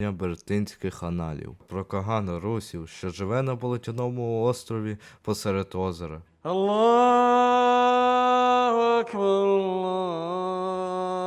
Бертинських аналів про Кагана Русів, що живе на болотяному острові посеред озера.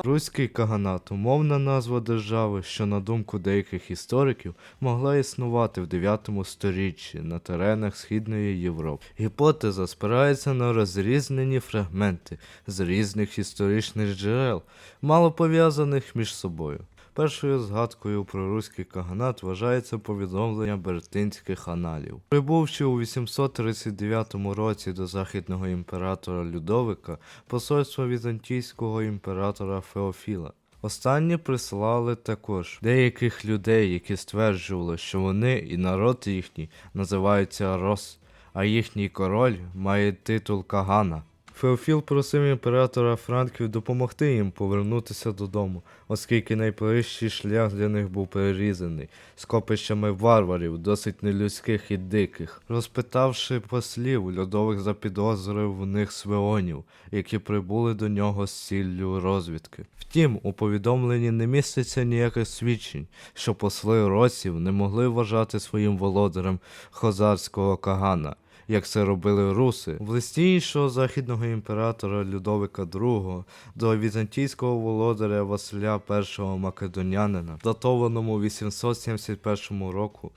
Руський каганат умовна назва держави, що, на думку деяких істориків, могла існувати в 9 сторіччі на теренах Східної Європи. Гіпотеза спирається на розрізнені фрагменти з різних історичних джерел, мало пов'язаних між собою. Першою згадкою про руський каганат вважається повідомлення бертинських аналів. Прибувши у 839 році до західного імператора Людовика, посольство візантійського імператора Феофіла. Останні прислали також деяких людей, які стверджували, що вони і народ їхній називаються Рос, а їхній король має титул Кагана. Феофіл просив імператора Франків допомогти їм повернутися додому, оскільки найближчий шлях для них був перерізаний скопищами варварів, досить нелюдських і диких. Розпитавши послів, Льодовик запідозрив в них свеонів, які прибули до нього з ціллю розвідки. Втім, у повідомленні не міститься ніяких свідчень, що посли росів не могли вважати своїм володарем хозарського кагана як це робили руси. В листі іншого західного імператора Людовика II до візантійського володаря Василя І Македонянина, датованому 871 року,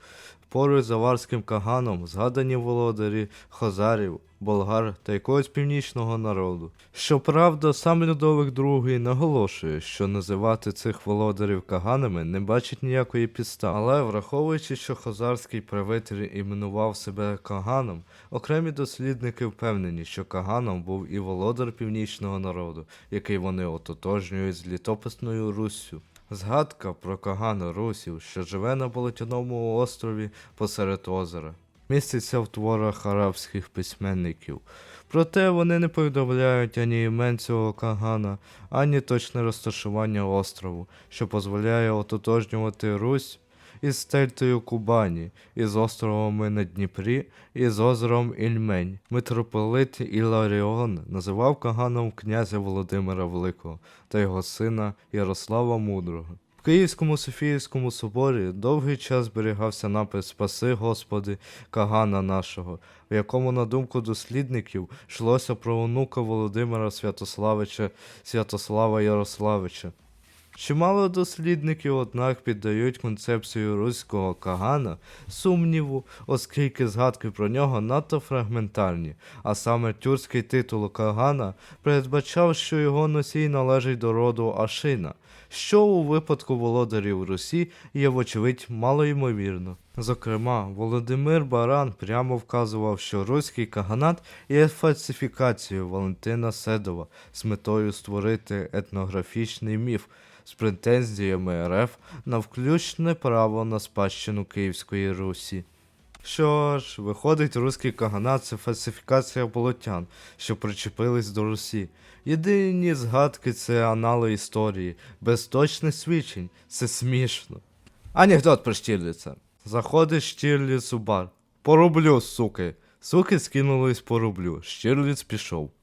поруч з аварським каганом згадані володарі Хозарів, болгар та якогось північного народу. Щоправда, сам Людовик II наголошує, що називати цих володарів каганами не бачить ніякої підстави. Але враховуючи, що хозарський правитель іменував себе каганом, окремі дослідники впевнені, що каганом був і володар північного народу, який вони ототожнюють з літописною Руссю. Згадка про Кагана Русів, що живе на болотяному острові посеред озера, міститься в творах арабських письменників. Проте вони не повідомляють ані імен цього Кагана, ані точне розташування острову, що дозволяє ототожнювати Русь із стельтою Кубані, із островами на Дніпрі і з озером Ільмень. Митрополит Іларіон називав Каганом князя Володимира Великого та його сина Ярослава Мудрого. В Київському Софіївському соборі довгий час зберігався напис Спаси Господи, Кагана нашого, в якому, на думку дослідників, йшлося про онука Володимира Святославича Святослава Ярославича. Чимало дослідників, однак, піддають концепцію руського кагана сумніву, оскільки згадки про нього надто фрагментарні, а саме тюркський титул кагана передбачав, що його носій належить до роду Ашина, що у випадку володарів Русі є, вочевидь, малоймовірно. Зокрема, Володимир Баран прямо вказував, що руський каганат є фальсифікацією Валентина Седова з метою створити етнографічний міф з претензіями РФ на включне право на спадщину Київської Русі. Що ж, виходить, руський каганат це фальсифікація болотян, що причепились до Русі. Єдині згадки це анали історії, без точних свідчень, це смішно. Анекдот про Штірліца. Заходить Штірліц у бар. По рублю, суки. Суки скинулись по рублю. Штірліц пішов.